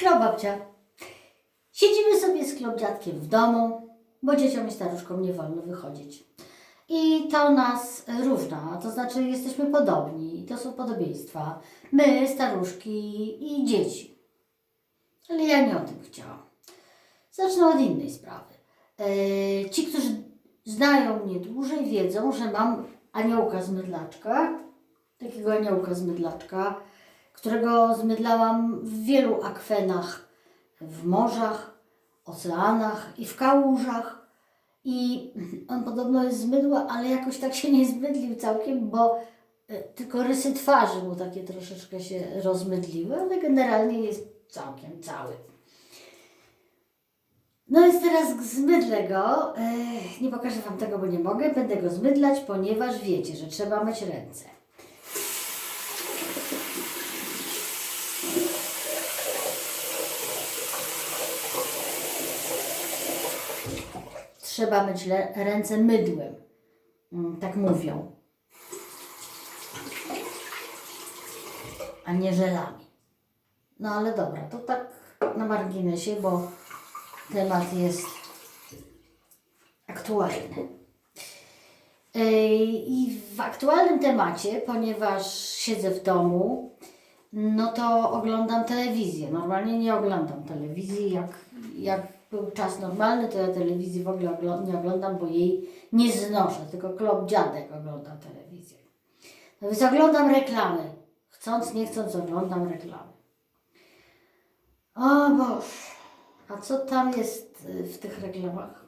Klobabcia. Siedzimy sobie z klobdziadkiem w domu, bo dzieciom i staruszkom nie wolno wychodzić. I to nas równa, to znaczy jesteśmy podobni, to są podobieństwa. My, staruszki i dzieci. Ale ja nie o tym chciałam. Zacznę od innej sprawy. E, Ci, którzy znają mnie dłużej, wiedzą, że mam aniołka z mydlaczka, takiego aniołka z mydlaczka, którego zmydlałam w wielu akwenach, w morzach, oceanach i w kałużach. I on podobno jest zmydły, ale jakoś tak się nie zmydlił całkiem, bo e, tylko rysy twarzy mu takie troszeczkę się rozmydliły, ale generalnie jest całkiem cały. No więc teraz zmydlę go. Ech, nie pokażę Wam tego, bo nie mogę. Będę go zmydlać, ponieważ wiecie, że trzeba myć ręce. Trzeba myć ręce mydłem. Mm, Tak mówią. A nie żelami. No ale dobra, to tak na marginesie, bo temat jest aktualny. I w aktualnym temacie, ponieważ siedzę w domu, no to oglądam telewizję. Normalnie nie oglądam telewizji. Jak, jak był czas normalny, to ja telewizji w ogóle nie oglądam, bo jej nie znoszę. Tylko klop dziadek ogląda telewizję. No więc oglądam reklamy. Chcąc, nie chcąc, oglądam reklamy. O Boże. A co tam jest y, w tych reklamach?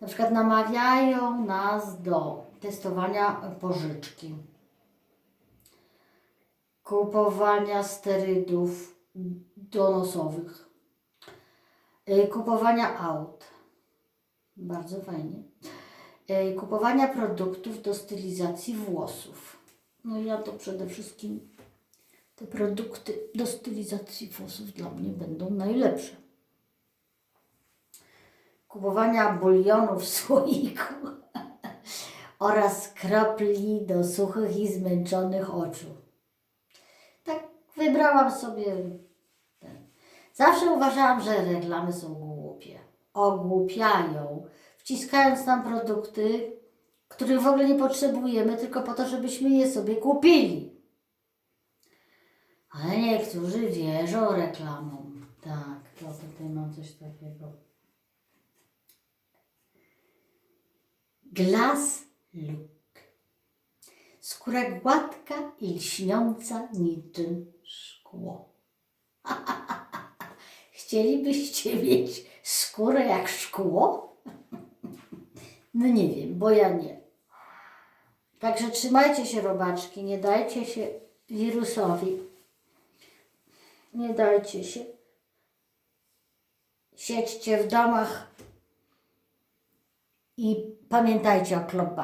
Na przykład namawiają nas do testowania pożyczki, kupowania sterydów donosowych, kupowania aut. Bardzo fajnie. Y, Kupowania produktów do stylizacji włosów. No ja to przede wszystkim te produkty do stylizacji włosów dla mnie będą najlepsze. Kupowania bulionu w słoiku oraz kropli do suchych i zmęczonych oczu. Tak wybrałam sobie. Zawsze uważałam, że reklamy są głupie. Ogłupiają, wciskając nam produkty, których w ogóle nie potrzebujemy, tylko po to, żebyśmy je sobie kupili. Ale niektórzy wierzą reklamom. Tak, to tutaj mam coś takiego. Glass look. Skóra gładka i lśniąca niczym szkło. Chcielibyście mieć skórę jak szkło? No nie wiem, bo ja nie. Także trzymajcie się robaczki, nie dajcie się wirusowi. Nie dajcie się. Siedźcie w domach i pamiętajcie o klop.